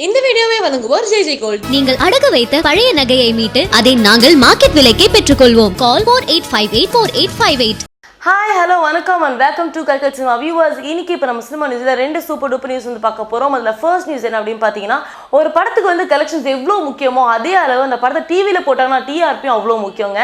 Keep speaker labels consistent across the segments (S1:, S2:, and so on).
S1: இந்த வீடியோவை வழங்குவோர் ஜெய் ஜெய் கோல்ட்.
S2: நீங்கள் அடகு வைத்த பழைய நகையை மீட்டு அதை நாங்கள் மார்க்கெட் விலைக்கே பெற்றுக்கொள்வோம். Call four eight five eight four eight five eight
S1: hi hello வணக்கம் and welcome to Kalakkal cinema viewers இன்னைக்கு இப்போ நம்ம சினிமா நியூஸில் ரெண்டு சூப்பர் டூப்பர் நியூஸ் வந்து பார்க்க போகிறோம் அதில் ஃபர்ஸ்ட் நியூஸ் என்ன அப்படின்னு பார்த்தீங்கன்னா ஒரு படத்துக்கு வந்து கலெக்ஷன்ஸ் எவ்வளோ முக்கியமோ அதே அளவு அந்த படத்தை டிவியில் போட்டாங்கன்னா டிஆர்பியும் அவ்வளோ முக்கியங்க.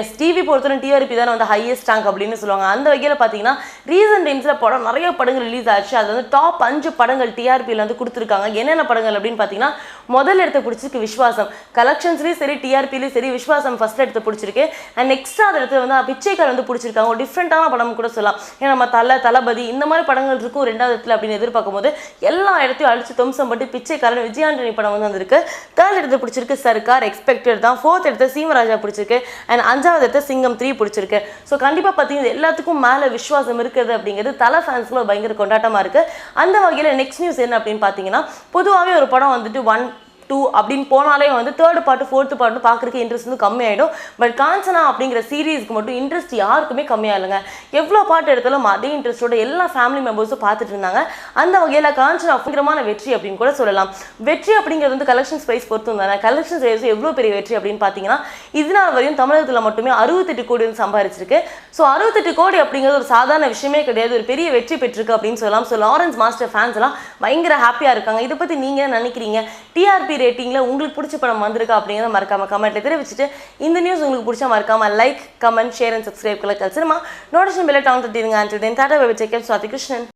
S1: எஸ் டிவி பொறுத்தவரை டிஆர்பி தானே வந்து ஹையஸ்ட் ரேங்க் அப்படின்னு சொல்லுவாங்க. அந்த வகையில் பார்த்தீங்கன்னா ரீசன்ட் டைம்ஸில் படம் நிறைய படங்கள் ரிலீஸ் ஆச்சு. அது வந்து டாப் அஞ்சு படங்கள் டிஆர்பியில் வந்து கொடுத்துருக்காங்க. என்னென்ன படங்கள் அப்படின்னு பார்த்தீங்கன்னா முதல் இடத்த பிடிச்சிருக்கு விஸ்வாசம். கலெக்ஷன்ஸ்லேயும் சரி டிஆர்பிலையும் சரி விஸ்வாசம் ஃபஸ்ட் இடத்த பிடிச்சிருக்கு. அண்ட் நெக்ஸ்ட் அந்த இடத்துல வந்து பிச்சைக்கார் வந்து பிடிச்சிருக்காங்க. ஒரு டிஃப்ரெண்ட்டான படம் கூட சொல்லலாம். ஏன்னா நம்ம தலை தளபதி இந்த மாதிரி படங்கள் இருக்கும் ரெண்டாவது இடத்துல அப்படின்னு எதிர்பார்க்கும் போது எல்லா இடத்தையும் அழிச்சு தம்சம் பட்டு பிச்சைக்காரன் விஜயாண்டனி படம் வந்து வந்திருக்கு. தேர்ட் இடத்து பிடிச்சிருக்கு சர்க்கார் எக்ஸ்பெக்டட் தான். ஃபோர்த் இடத்து சீமராஜா பிடிச்சிருக்கு. அண்ட் அஞ்சாவது இடத்து சிங்கம் த்ரீ பிடிச்சிருக்கு. ஸோ கண்டிப்பாக பார்த்தீங்கன்னா எல்லாத்துக்கும் மேலே விஸ்வாசம் இருக்குது அப்படிங்கிறது தலை ஃபேன்ஸ்க்குள்ள பயங்கர கொண்டாட்டமாக இருக்குது அந்த வகையில் நெக்ஸ்ட் நியூஸ் என்ன அப்படின்னு பார்த்தீங்கன்னா பொதுவாகவே ஒரு படம் வந்துட்டு ஒன் டூ அப்படின்னு போனாலே வந்து தேர்ட் பார்ட்டு ஃபோர்த்து பார்ட்டு பார்க்குறதுக்கு இன்ட்ரெஸ்ட் வந்து கம்மியாயிடும். பட் காஞ்சனா அப்படிங்கிற சீரீஸ்க்கு மட்டும் இன்ட்ரெஸ்ட் யாருக்குமே கம்மியாக இல்லைங்க. எவ்வளோ பாட்டு எடுத்தாலும் அதே இன்ட்ரெஸ்ட்டோட எல்லா ஃபேமிலி மெம்பர்ஸும் பார்த்துட்டு இருந்தாங்க. அந்த வகையில் காஞ்சனா பயங்கரமான வெற்றி அப்படின்னு கூட சொல்லலாம். வெற்றி அப்படிங்கிறது வந்து கலெக்ஷன் ப்ரைஸ் பொறுத்து தானே. கலெக்ஷன் ப்ரைஸ் எவ்வளோ பெரிய வெற்றி அப்படின்னு பார்த்தீங்கன்னா இது நாள் வரையும் தமிழகத்தில் மட்டுமே அறுபத்தெட்டு கோடி வந்து சம்பாரிச்சிருக்கு. ஸோ அறுபத்தெட்டு கோடி அப்படிங்கிறது ஒரு சாதாரண விஷயமே கிடையாது. ஒரு பெரிய வெற்றி பெற்றிருக்கு அப்படின்னு சொல்லலாம். ஸோ லாரன்ஸ் மாஸ்டர் ஃபேன்ஸ் எல்லாம் பயங்கர ஹாப்பியாக இருக்காங்க. இதை பற்றி நீங்கள் என்ன நினைக்கிறீங்க? டிஆர்பி ரேட்டிங்கில் உங்களுக்கு பிடிச்ச படம் வந்திருக்கா அப்படிங்கிறத மறக்காமல் கமெண்ட்டில் தெரிவிச்சுட்டு இந்த நியூஸ் உங்களுக்கு பிடிச்சா மறக்காமல் like comment share and subscribe Kalakkal cinema notification பெல்ல டவுன் தட்டிடுங்க அண்ட் தென் டாடா வெப் செக் சுவாதி கிருஷ்ணன்